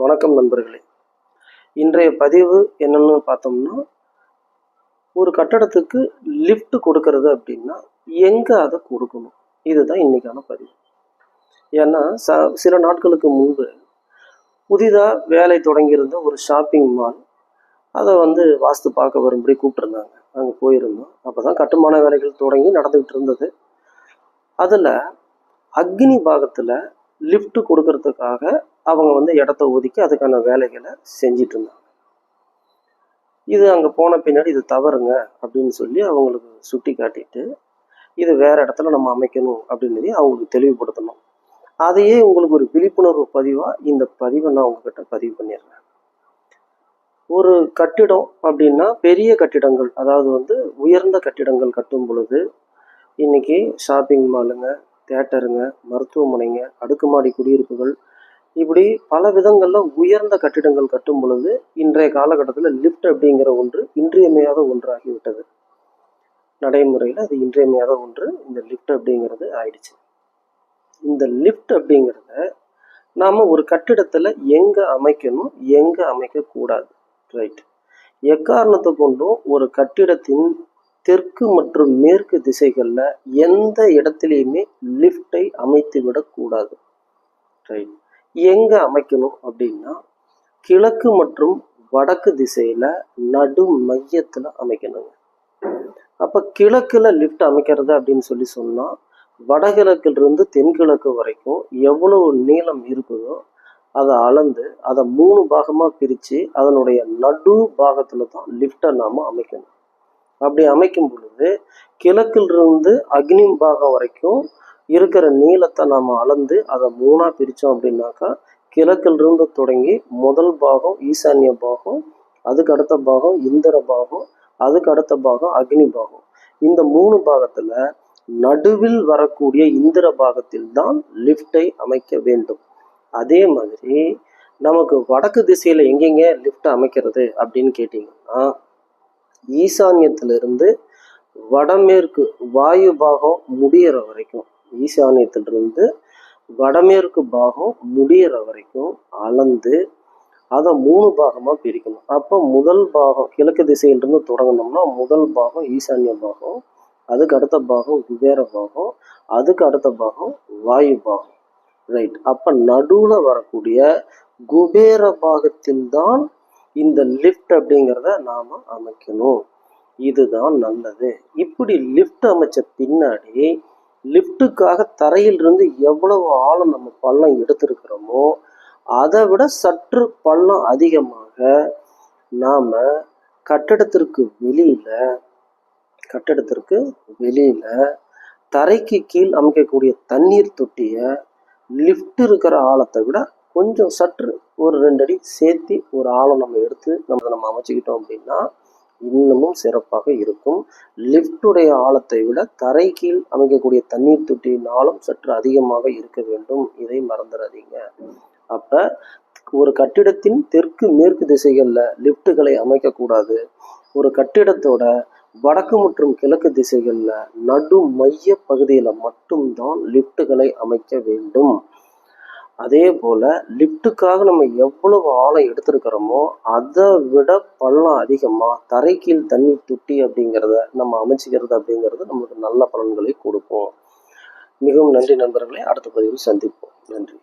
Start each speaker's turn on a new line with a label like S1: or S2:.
S1: வணக்கம் நண்பர்களே. இன்றைய பதிவு என்னன்னு பார்த்தோம்னா ஒரு கட்டடத்துக்கு லிஃப்ட் கொடுக்கறது அப்படின்னா எங்கே அதை கொடுக்கணும்? இதுதான் இன்னைக்கான பதிவு. ஏன்னா ச சில நாட்களுக்கு முன்பு புதிதாக வேலை தொடங்கியிருந்த ஒரு ஷாப்பிங் மால் அதை வந்து வாஸ்து பார்க்க வரும்படி கூப்பிட்டுருந்தாங்க. அங்கே போயிருந்தோம். அப்போ தான் கட்டுமான வேலைகள் தொடங்கி நடந்துக்கிட்டு இருந்தது. அதில் அக்னி பாகத்தில் லிஃப்ட் கொடுக்கறதுக்காக அவங்க வந்து இடத்த ஒதுக்கி அதுக்கான வேலைகளை செஞ்சிட்டு இருந்தாங்க இது அங்கே போன பின்னாடி இது தவறுங்க அப்படின்னு சொல்லி அவங்களுக்கு சுட்டி காட்டிட்டு இது வேற இடத்துல நம்ம அமைக்கணும் அப்படின்னு அவங்களுக்கு தெளிவுபடுத்தணும். அதையே உங்களுக்கு ஒரு விழிப்புணர்வு பதிவாக இந்த பதிவை நான் உங்ககிட்ட பதிவு பண்ணிடுறேன். ஒரு கட்டிடம் அப்படின்னா பெரிய கட்டிடங்கள் அதாவது வந்து உயர்ந்த கட்டிடங்கள் கட்டும் பொழுது இன்னைக்கு ஷாப்பிங் மாலுங்க தேட்டருங்க மருத்துவமனைங்க அடுக்குமாடி குடியிருப்புகள் இப்படி பல விதங்களில் உயர்ந்த கட்டிடங்கள் கட்டும் பொழுது இன்றைய காலகட்டத்தில் லிஃப்ட் அப்படிங்கிற ஒன்று இன்றியமையாத ஒன்றாகிவிட்டது. நடைமுறையில் அது இன்றியமையாத ஒன்று இந்த லிஃப்ட் அப்படிங்கிறது ஆயிடுச்சு. இந்த லிஃப்ட் அப்படிங்கிறத நாம் ஒரு கட்டிடத்தில் எங்கே அமைக்கணும் எங்கே அமைக்கக்கூடாது. ரைட். எக்காரணத்தை கொண்டும் ஒரு கட்டிடத்தின் தெற்கு மற்றும் மேற்கு திசைகளில் எந்த இடத்துலையுமே லிஃப்டை அமைத்து விடக்கூடாது ரைட் எங்கே அமைக்கணும் அப்படின்னா கிழக்கு மற்றும் வடக்கு திசையில் நடு மையத்தில் அமைக்கணுங்க. அப்போ கிழக்கில் லிஃப்ட் அமைக்கிறது அப்படின்னு சொல்லி சொன்னால் வடகிழக்கிலிருந்து தென்கிழக்கு வரைக்கும் எவ்வளவு நீளம் இருக்குதோ அதை அளந்து அதை மூணு பாகமாக பிரித்து அதனுடைய நடு பாகத்தில் தான் லிஃப்டை நாம் அமைக்கணும். அப்படி அமைக்கும் பொழுது கிழக்கிலிருந்து அக்னி பாகம் வரைக்கும் இருக்கிற நீளத்தை நாம் அளந்து அதை மூணாக பிரித்தோம் அப்படின்னாக்கா கிழக்கிலிருந்து தொடங்கி முதல் பாகம் ஈசான்ய பாகம் அதுக்கு அடுத்த பாகம் இந்திர பாகம் அதுக்கு அடுத்த பாகம் அக்னி பாகம். இந்த மூணு பாகத்தில் நடுவில் வரக்கூடிய இந்திர பாகத்தில் தான் லிஃப்டை அமைக்க வேண்டும். அதே மாதிரி நமக்கு வடக்கு திசையில் எங்கெங்க லிஃப்ட் அமைக்கிறது அப்படின்னு கேட்டிங்கன்னா ஈசான்யத்திலிருந்து வடமேற்கு வாயு பாகம் முடியிற வரைக்கும் ஈசான்யத்திலிருந்து வடமேற்கு பாகம் முடியிற வரைக்கும் அளந்து அதை மூணு பாகமாக பிரிக்கணும். அப்போ முதல் பாகம் கிழக்கு திசையிலிருந்து தொடங்கினோம்னா முதல் பாகம் ஈசான்ய பாகம் அதுக்கு அடுத்த பாகம் குபேர பாகம் அதுக்கு அடுத்த பாகம் வாயு பாகம். ரைட் அப்போ நடுவில் வரக்கூடிய குபேர பாகத்தில் தான் இந்த லிஃப்ட் அப்படிங்கிறத நாம் அமைக்கணும். இதுதான் நல்லது. இப்படி லிஃப்ட் அமைச்ச பின்னாடி லிஃப்ட்டுக்காக தரையிலிருந்து எவ்வளவு ஆழம் நம்ம பள்ளம் எடுத்திருக்கிறோமோ அதை விட சற்று பள்ளம் அதிகமாக நாம் கட்டடத்திற்கு வெளியில் கட்டடத்திற்கு வெளியில் தரைக்கு கீழ் அமைக்கக்கூடிய தண்ணீர் தொட்டியை லிஃப்ட் இருக்கிற ஆழத்தை விட கொஞ்சம் சற்று ஒரு ரெண்டு அடி சேர்த்து ஒரு ஆழம் நம்ம எடுத்து நம்ம நம்ம அமைச்சுக்கிட்டோம் அப்படின்னா இன்னமும் சிறப்பாக இருக்கும். லிஃப்டுடைய ஆழத்தை விட தரை கீழ் அமைக்கக்கூடிய தண்ணீர் தொட்டியின் ஆழம் சற்று அதிகமாக இருக்க வேண்டும். இதை மறந்துடாதீங்க. அப்போ ஒரு கட்டிடத்தின் தெற்கு மேற்கு திசைகளில் லிஃப்ட்டுகளை அமைக்கக்கூடாது. ஒரு கட்டிடத்தோட வடக்கு மற்றும் கிழக்கு திசைகளில் நடு மைய பகுதியில் மட்டும்தான் லிஃப்ட்டுகளை அமைக்க வேண்டும். அதே போல் லிஃப்ட்டுக்காக நம்ம எவ்வளவு ஆழம் எடுத்துருக்கிறோமோ அதை விட பள்ளம் அதிகமாக தரைக்கீழ் தண்ணி துட்டி அப்படிங்கிறத நம்ம அமைச்சிக்கிறது அப்படிங்கிறது நம்மளுக்கு நல்ல பலன்களை கொடுக்கும். மிகவும் நன்றி நண்பர்களே. அடுத்த பதிவில் சந்திப்போம். நன்றி.